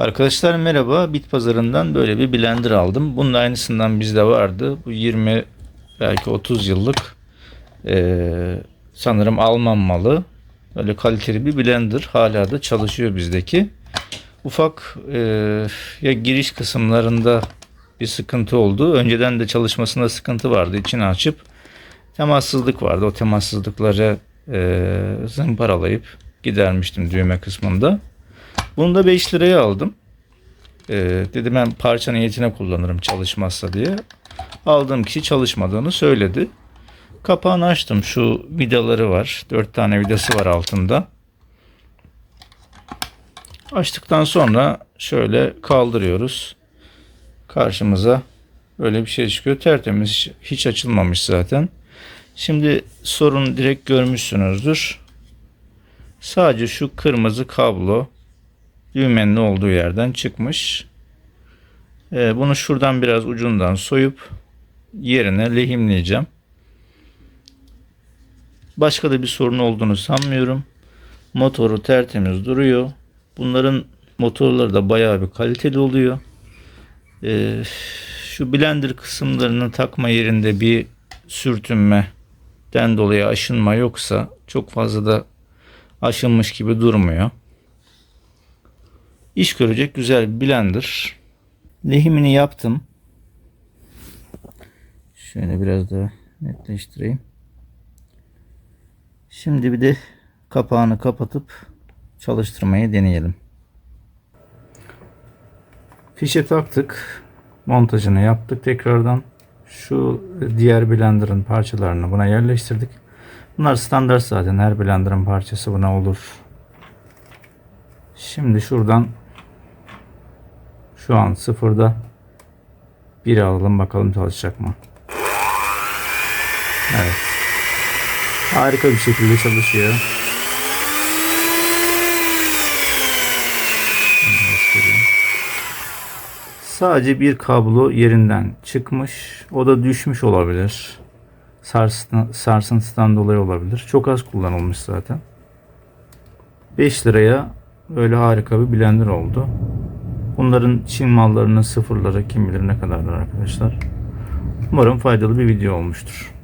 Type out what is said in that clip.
Arkadaşlar merhaba. Bit pazarından böyle bir blender aldım. Bunun aynısından bizde vardı. Bu 20 belki 30 yıllık eee, sanırım Alman malı. Böyle kaliteli bir blender. Hala da çalışıyor bizdeki. Ufak eee, ya giriş kısımlarında bir sıkıntı oldu. Önceden de çalışmasında sıkıntı vardı. İçini açıp temassızlık vardı. O temassızlıkları eee zımparalayıp gidermiştim düğme kısmında. Bunu da 5 liraya aldım. Ee, dedim ben parça niyetine kullanırım çalışmazsa diye. Aldığım kişi çalışmadığını söyledi. Kapağını açtım. Şu vidaları var. 4 tane vidası var altında. Açtıktan sonra şöyle kaldırıyoruz. Karşımıza böyle bir şey çıkıyor. Tertemiz. Hiç, açılmamış zaten. Şimdi sorun direkt görmüşsünüzdür. Sadece şu kırmızı kablo düğmenin olduğu yerden çıkmış. Ee, bunu şuradan biraz ucundan soyup yerine lehimleyeceğim. Başka da bir sorun olduğunu sanmıyorum. Motoru tertemiz duruyor. Bunların motorları da bayağı bir kaliteli oluyor. Ee, şu blender kısımlarını takma yerinde bir sürtünmeden dolayı aşınma yoksa çok fazla da aşınmış gibi durmuyor. İş görecek güzel bir blender. Lehimini yaptım. Şöyle biraz daha netleştireyim. Şimdi bir de kapağını kapatıp çalıştırmayı deneyelim. Fişe taktık. Montajını yaptık tekrardan. Şu diğer blenderın parçalarını buna yerleştirdik. Bunlar standart zaten. Her blenderın parçası buna olur. Şimdi şuradan şu an sıfırda bir alalım bakalım çalışacak mı? Evet. Harika bir şekilde çalışıyor. Sadece bir kablo yerinden çıkmış. O da düşmüş olabilir. Sarsıntı, sarsıntıdan dolayı olabilir. Çok az kullanılmış zaten. 5 liraya böyle harika bir blender oldu. Bunların Çin mallarının sıfırları kim bilir ne kadardır arkadaşlar. Umarım faydalı bir video olmuştur.